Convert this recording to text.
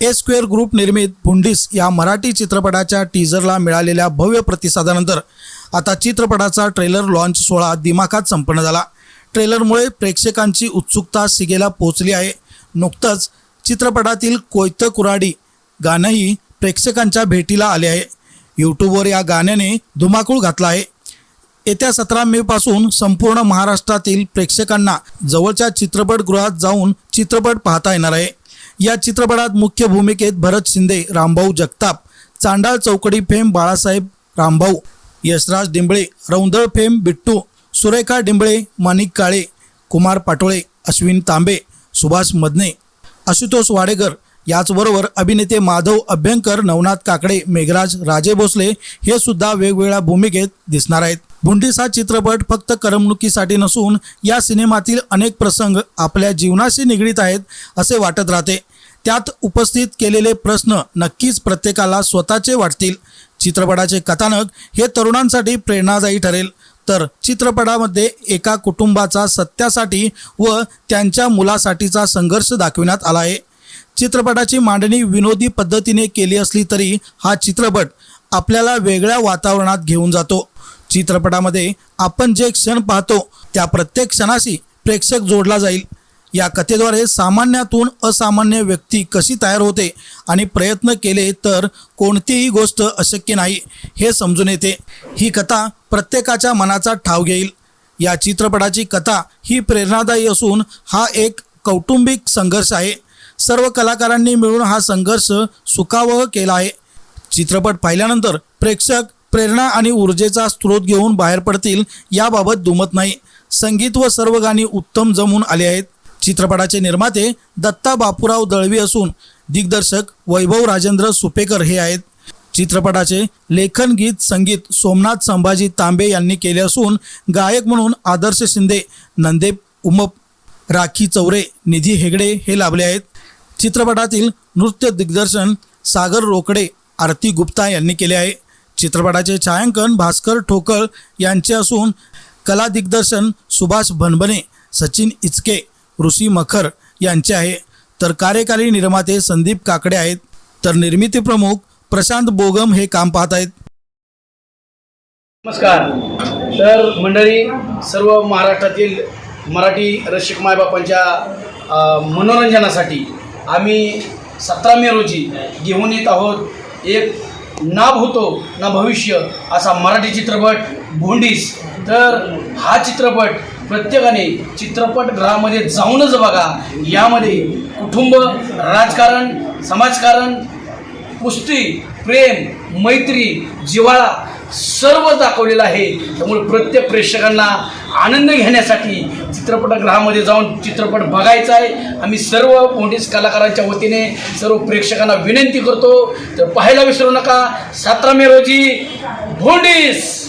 ए square group निर्मित भुंडीस या मराठी चित्रपटाच्या टीझरला मिळालेल्या भव्य प्रतिसादानंतर आता चित्रपटाचा ट्रेलर लॉन्च सोहळा दिमाखात संपन्न झाला. ट्रेलरमुळे प्रेक्षकांची उत्सुकता शिगेला पोचली आहे. नुकतंच चित्रपटातील कोयत कुराडी गाणंही प्रेक्षकांच्या भेटीला आले आहे. यूट्यूबवर या गाण्याने धुमाकूळ घातला आहे. येत्या सतरा मे पासून संपूर्ण महाराष्ट्रातील प्रेक्षकांना जवळच्या चित्रपटगृहात जाऊन चित्रपट पाहता येणार आहे. या चित्रपटात मुख्य भूमिकेत भरत शिंदे रामभाऊ जगताप चांडाळ चौकडी फेम बाळासाहेब रामभाऊ यशराज डिंबळे रौंदळ फेम बिट्टू सुरेखा डिंबळे माणिक काळे कुमार पाटोळे अश्विन तांबे सुभाष मदने आशुतोष वाडेकर याचबरोबर अभिनेते माधव अभ्यंकर नवनाथ काकडे मेघराज राजे भोसले हे सुद्धा वेगवेगळ्या भूमिकेत दिसणार आहेत. बुंडीस चित्रपट फक्त करमणुकीसाठी नसून या सिनेमातील अनेक प्रसंग आपल्या जीवनाशी निगडीत आहेत असे वाटत राहते. त्यात उपस्थित केलेले प्रश्न नक्कीच प्रत्येकाला स्वतःचे वाटतील. चित्रपटाचे कथानक हे तरुणांसाठी प्रेरणादायी ठरेल. तर चित्रपटामध्ये एका कुटुंबाचा सत्यासाठी व त्यांच्या मुलासाठीचा संघर्ष दाखविण्यात आला आहे. चित्रपटाची मांडणी विनोदी पद्धतीने केली असली तरी हा चित्रपट आपल्याला वेगळ्या वातावरणात घेऊन जातो. चित्रपटामध्ये आपण जे क्षण पाहतो त्या प्रत्येक क्षणाशी प्रेक्षक जोडला जाईल. या कथेद्वारे सामान्यातून असामान्य व्यक्ती कशी तयार होते आणि प्रयत्न केले तर कोणतीही गोष्ट अशक्य नाही हे समजून येते. ही कथा प्रत्येकाच्या मनाचा ठाव घेईल. या चित्रपटाची कथा ही प्रेरणादायी असून हा एक कौटुंबिक संघर्ष आहे. सर्व कलाकारांनी मिळून हा संघर्ष सुखावह केला आहे. चित्रपट पाहिल्यानंतर प्रेक्षक प्रेरणा आणि ऊर्जेचा स्रोत घेऊन बाहेर पडतील याबाबत दुमत नाही. संगीत व सर्व गाणी उत्तम जमून आली आहेत. चित्रपटाचे निर्माते दत्ता बापूराव दळवी असून दिग्दर्शक वैभव राजेंद्र सुपेकर हे आहेत. चित्रपटाचे लेखन गीत संगीत सोमनाथ संभाजी तांबे यांनी केले असून गायक म्हणून आदर्श शिंदे नंदे उमप राखी चौरे निधी हेगडे हे लाभले आहेत. चित्रपटातील नृत्य दिग्दर्शन सागर रोकडे आरती गुप्ता यांनी केले आहे. चित्रपटाचे छायांकन भास्कर ठोकळ यांचे असून कला दिग्दर्शन सुभाष भनभने सचिन इचके ऋषी मखर यांचे आहे. तर कार्यकारी निर्माते संदीप काकडे आहेत. तर निर्मिती प्रमुख प्रशांत बोगम हे काम पाहत आहेत. नमस्कार. तर मंडळी सर्व महाराष्ट्रातील मराठी रसिक मायबापांच्या मनोरंजनासाठी आम्ही सतरा मे रोजी घेऊन येत आहोत. एक ना होतो ना भविष्य असा मराठी चित्रपट भोंडीस. तर हा चित्रपट प्रत्येकाने चित्रपटगृहामध्ये जाऊनच बघा. यामध्ये कुटुंब राजकारण समाजकारण कुस्ती प्रेम मैत्री जिव्हाळा सर्व दाखवलेलं आहे. त्यामुळे प्रत्येक प्रेक्षकांना आनंद घेण्यासाठी चित्रपटगृहामध्ये जाऊन चित्रपट बघायचा आहे. आम्ही सर्व मोठीच कलाकारांच्या वतीने सर्व प्रेक्षकांना विनंती करतो. तर पाहायला विसरू नका. सतरा मे रोजी भोंडीस!